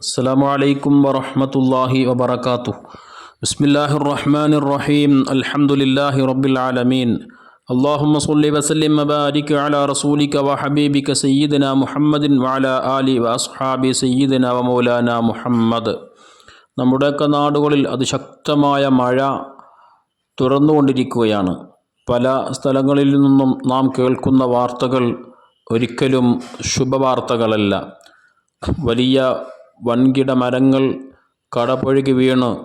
السلام عليكم ورحمة الله وبركاته بسم الله الرحمن الرحيم الحمد لله رب العالمين اللهم صل وسلم وبارك على رسولك وحبيبك سيدنا محمد وعلى آله وأصحابه سيدنا ومولانا മുഹമ്മദ് നമ്മുടെയൊക്കെ നാടുകളിൽ അതിശക്തമായ മഴ തുറന്നുകൊണ്ടിരിക്കുകയാണ് പല സ്ഥലങ്ങളിൽ നിന്നും നാം കേൾക്കുന്ന വാർത്തകൾ ഒരിക്കലും ശുഭവാർത്തകളല്ല വലിയ വൻകിട മരങ്ങൾ കടപുഴകി വീണ്.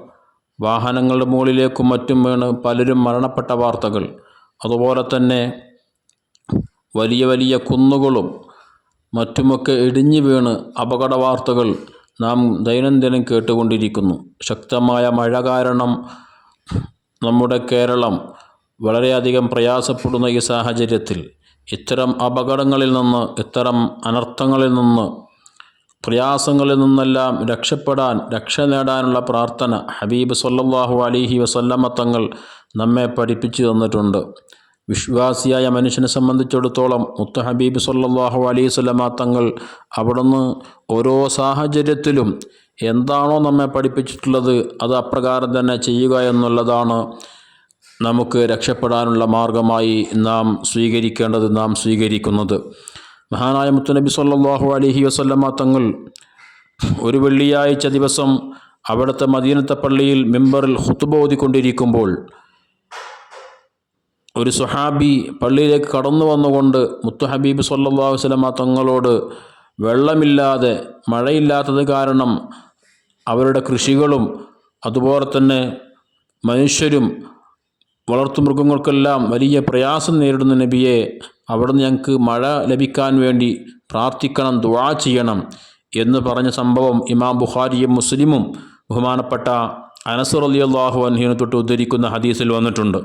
വാഹനങ്ങളുടെ മുകളിലേക്കും മറ്റും വീണ്. പലരും മരണപ്പെട്ട വാർത്തകൾ. അതുപോലെ തന്നെ വലിയ വലിയ കുന്നുകളും മറ്റുമൊക്കെ ഇടിഞ്ഞു വീണ് അപകട വാർത്തകൾ നാം ദൈനംദിനം കേട്ടുകൊണ്ടിരിക്കുന്നു. ശക്തമായ മഴ കാരണം നമ്മുടെ കേരളം വളരെയധികം പ്രയാസപ്പെടുന്ന ഈ സാഹചര്യത്തിൽ ഇത്തരം അപകടങ്ങളിൽ നിന്ന് ഇത്തരം അനർത്ഥങ്ങളിൽ നിന്ന് പ്രയാസങ്ങളിൽ നിന്നെല്ലാം രക്ഷപ്പെടാൻ രക്ഷ നേടാനുള്ള പ്രാർത്ഥന ഹബീബ് സല്ലാഹു അലിഹി വസല്ലമ തങ്ങൾ നമ്മെ പഠിപ്പിച്ചു തന്നിട്ടുണ്ട്. വിശ്വാസിയായ മനുഷ്യനെ സംബന്ധിച്ചിടത്തോളം മുത്ത ഹബീബ് സല്ലാഹു അലൈഹി വസല്ലമ തങ്ങൾ അവിടുന്ന് ഓരോ സാഹചര്യത്തിലും എന്താണോ നമ്മെ പഠിപ്പിച്ചിട്ടുള്ളത് അത് അപ്രകാരം തന്നെ ചെയ്യുക എന്നുള്ളതാണ് നമുക്ക് രക്ഷപ്പെടാനുള്ള മാർഗമായി നാം സ്വീകരിക്കേണ്ടത് നാം സ്വീകരിക്കുന്നത്. മഹാനായ മുത്തനബി സല്ലാഹു അലഹി വസല്ലമ തങ്ങൾ ഒരു വെള്ളിയാഴ്ച ദിവസം അവിടുത്തെ മദീനത്തെ പള്ളിയിൽ മെമ്പറിൽ ഹുത്തുബ ഓതിക്കൊണ്ടിരിക്കുമ്പോൾ ഒരു സുഹാബി പള്ളിയിലേക്ക് കടന്നു വന്നുകൊണ്ട് മുത്തു ഹബീബ് സല്ലല്ലാഹു അലൈഹി വസല്ലമ തങ്ങളോട് വെള്ളമില്ലാതെ മഴയില്ലാത്തത് കാരണം അവരുടെ കൃഷികളും അതുപോലെ തന്നെ മനുഷ്യരും വളർത്തുമൃഗങ്ങൾക്കെല്ലാം വലിയ പ്രയാസം നേരിടുന്ന നബിയെ അവിടുന്ന് ഞങ്ങൾക്ക് മഴ ലഭിക്കാൻ വേണ്ടി പ്രാർത്ഥിക്കണം ദുവാ ചെയ്യണം. എന്ന് പറഞ്ഞ സംഭവം ഇമാം ബുഖാരിയും മുസ്ലിമും ബഹുമാനപ്പെട്ട അനസുർ അലി അള്ളാഹു അൻഹീനെ തൊട്ട് ഉദ്ധരിക്കുന്ന ഹദീസിൽ വന്നിട്ടുണ്ട്.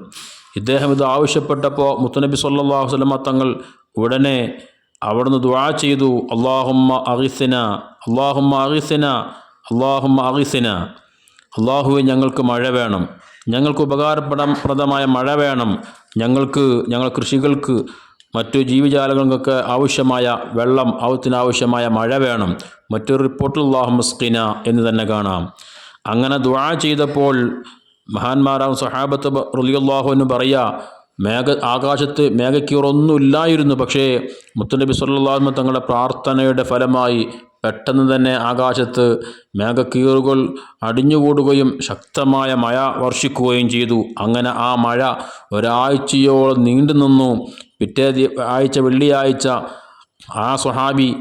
ഇദ്ദേഹം ഇത് ആവശ്യപ്പെട്ടപ്പോൾ മുത്തനബി സല്ലാഹു അലൈഹി തങ്ങൾ ഉടനെ അവിടുന്ന് ദുആ ചെയ്തു അള്ളാഹുമ്മ അഗിസിന അള്ളാഹുമ്മ അഗിസിന അള്ളാഹുമ്മ അഗിസിന. അള്ളാഹുവെ ഞങ്ങൾക്ക് മഴ വേണം. ഞങ്ങൾക്ക് ഉപകാരപ്രദമായ മഴ വേണം. ഞങ്ങൾക്ക് ഞങ്ങൾ കൃഷികൾക്ക് മറ്റു ജീവജാലങ്ങൾക്കൊക്കെ ആവശ്യമായ വെള്ളം അവത്തിനാവശ്യമായ മഴ വേണം. മറ്റൊരു റിപ്പോർട്ടിൽ അള്ളാഹു മുസ്കിന എന്ന് തന്നെ കാണാം. അങ്ങനെ ദുആ ചെയ്തപ്പോൾ മഹാന്മാരാം സഹാബത്ത് റലിയുള്ളാഹു എന്ന് പറയുക മേഘ ആകാശത്ത് മേഘക്കീറൊന്നുമില്ലായിരുന്നു പക്ഷേ മുത്തുനബി സല്ലാഹു തങ്ങളുടെ പ്രാർത്ഥനയുടെ ഫലമായി പെട്ടെന്ന് തന്നെ ആകാശത്ത് മേഘക്കീറുകൾ അടിഞ്ഞുകൂടുകയും ശക്തമായ മഴ വർഷിക്കുകയും ചെയ്തു. അങ്ങനെ ആ മഴ ഒരാഴ്ചയോളം നീണ്ടു നിന്നു പിറ്റേ ആഴ്ച വെള്ളിയാഴ്ച ആ സ്വഹാബി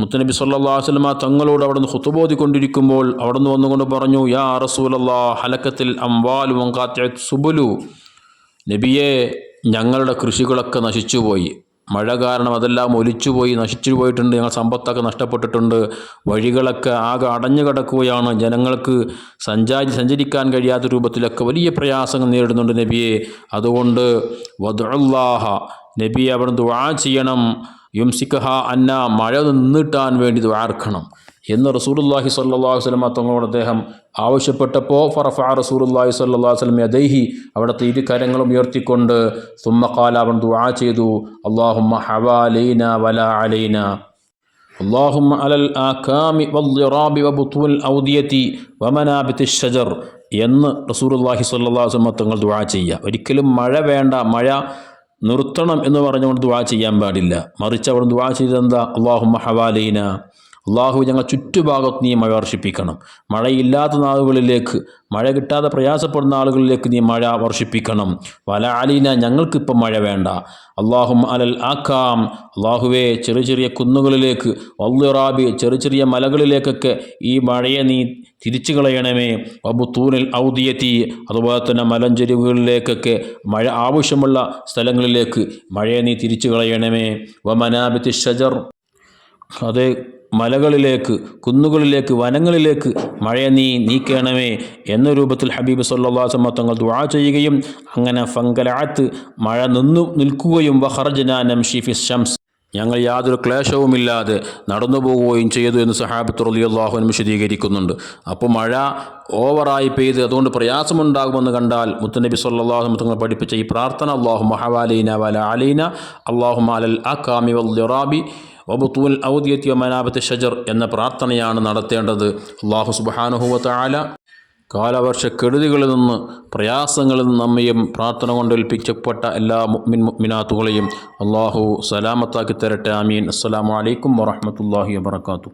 മുത്തനബി സല്ലാ വസ്ലമ തങ്ങളോട് അവിടുന്ന് ഹുത്തുബോധിക്കൊണ്ടിരിക്കുമ്പോൾ അവിടുന്ന് വന്നുകൊണ്ട് പറഞ്ഞു യാ റസൂലല്ലാ ഹലക്കത്തിൽ അംവാലു സുബുലു. നബിയെ ഞങ്ങളുടെ കൃഷികളൊക്കെ നശിച്ചുപോയി. മഴ കാരണം അതെല്ലാം ഒലിച്ചുപോയി നശിച്ചു പോയിട്ടുണ്ട് ഞങ്ങൾ സമ്പത്തൊക്കെ നഷ്ടപ്പെട്ടിട്ടുണ്ട്. വഴികളൊക്കെ ആകെ അടഞ്ഞു കിടക്കുകയാണ്. ജനങ്ങൾക്ക് സഞ്ചാരി സഞ്ചരിക്കാൻ കഴിയാത്ത രൂപത്തിലൊക്കെ വലിയ പ്രയാസങ്ങൾ നേരിടുന്നുണ്ട് നബിയെ. അതുകൊണ്ട് വദുല്ലാഹ നബി അവിടെ ദുആ ചെയ്യണം. യുംസിക്കഹ അന്ന മഴ നിന്നിട്ടാൻ വേണ്ടി ദ്വാർക്കണം എന്ന് റസൂലുല്ലാഹി സല്ലാഹു വസ്ലമ തങ്ങളോട് അദ്ദേഹം ആവശ്യപ്പെട്ടപ്പോൾ ഫറഫ റസൂലുല്ലാഹി സല്ലാ വസ്ലം യദൈഹി അവിടുത്തെ ഇരു കരങ്ങളും ഉയർത്തിക്കൊണ്ട് സുമ്മക്കാല അവൻ ദുആ ചെയ്തു അള്ളാഹുമ്മ ഹവാലൈന വല അലൈന اللهم على الآكام والضراب وبطون الأودية ومنابت الشجر എന്ന് റസൂലുള്ളാഹി സ്വല്ലല്ലാഹു അലൈഹി വസല്ലം തങ്ങൾ ദുആ ചെയ്യുക ഒരിക്കലും മഴ വേണ്ട മഴ നിർത്തണം എന്ന് പറഞ്ഞുകൊണ്ട് ദുആ ചെയ്യാൻ പാടില്ല മറിച്ച് അവിടെ ദുആ ചെയ്തെന്താ അള്ളാഹുമ്മ ഹവാലൈന അള്ളാഹു ഞങ്ങൾ ചുറ്റുഭാഗത്ത് നീ മഴ വർഷിപ്പിക്കണം. മഴയില്ലാത്ത നാളുകളിലേക്ക് മഴ കിട്ടാതെ പ്രയാസപ്പെടുന്ന ആളുകളിലേക്ക് നീ മഴ വർഷിപ്പിക്കണം. വല അലീന ഞങ്ങൾക്കിപ്പം മഴ വേണ്ട. അള്ളാഹും അലൽ ആക്കാം അള്ളാഹുവെ ചെറിയ ചെറിയ കുന്നുകളിലേക്ക് വല്ലുറാബി ചെറിയ ചെറിയ മലകളിലേക്കൊക്കെ ഈ മഴയെ നീ തിരിച്ചു കളയണമേ. വബുത്തൂനിൽ ഔദിയത്തി അതുപോലെ തന്നെ മലഞ്ചെരിവുകളിലേക്കൊക്കെ മഴ ആവശ്യമുള്ള സ്ഥലങ്ങളിലേക്ക് മഴയെ നീ തിരിച്ചു കളയണമേ. വ മനാബിത്തി ഷജർ. അത് മലകളിലേക്ക് കുന്നുകളിലേക്ക് വനങ്ങളിലേക്ക് മഴയെ നീ നീക്കണമേ എന്ന രൂപത്തിൽ ഹബീബ് സല്ലാസമ്മ തങ്ങൾ ദുആ ചെയ്യുകയും അങ്ങനെ ഫങ്കലാത്ത് മഴ നിന്നു നിൽക്കുകയും വഹർജന നംഷി ഷംസ് ഞങ്ങൾ യാതൊരു ക്ലേശവുമില്ലാതെ നടന്നു പോവുകയും ചെയ്തു എന്ന് സഹാബത്ത് റലി അള്ളാഹുനും വിശദീകരിക്കുന്നുണ്ട്. അപ്പോൾ മഴ ഓവറായി പെയ്ത് അതുകൊണ്ട് പ്രയാസമുണ്ടാകുമെന്ന് കണ്ടാൽ മുത്തനബി സല്ലാഹു തങ്ങൾ പഠിപ്പിച്ച ഈ പ്രാർത്ഥന അള്ളാഹു മഹവാലീന വല അലീന അള്ളാഹു മാലൽ അക്കാമി വൽ റാബി വബുത്തൂൽ ഔദ്യത്യ മനാബത്ത് ഷജർ എന്ന പ്രാർത്ഥനയാണ് നടത്തേണ്ടത്. അള്ളാഹു സുബാനുഹുവത്ത ആല കാലവർഷ കെടുതികളിൽ നിന്ന് പ്രയാസങ്ങളിൽ നിന്ന് നമ്മയും പ്രാർത്ഥന കൊണ്ട് ഏൽപ്പിക്കപ്പെട്ട എല്ലാ മുഅ്മിൻ മുഅ്മിനാത്തുകളെയും അള്ളാഹു സലാമത്താക്കി തരട്ടെ. ആമീൻ. അസ്സലാമു അലൈക്കും വറഹ്മത്തുള്ളാഹി വബറകാതുഹു.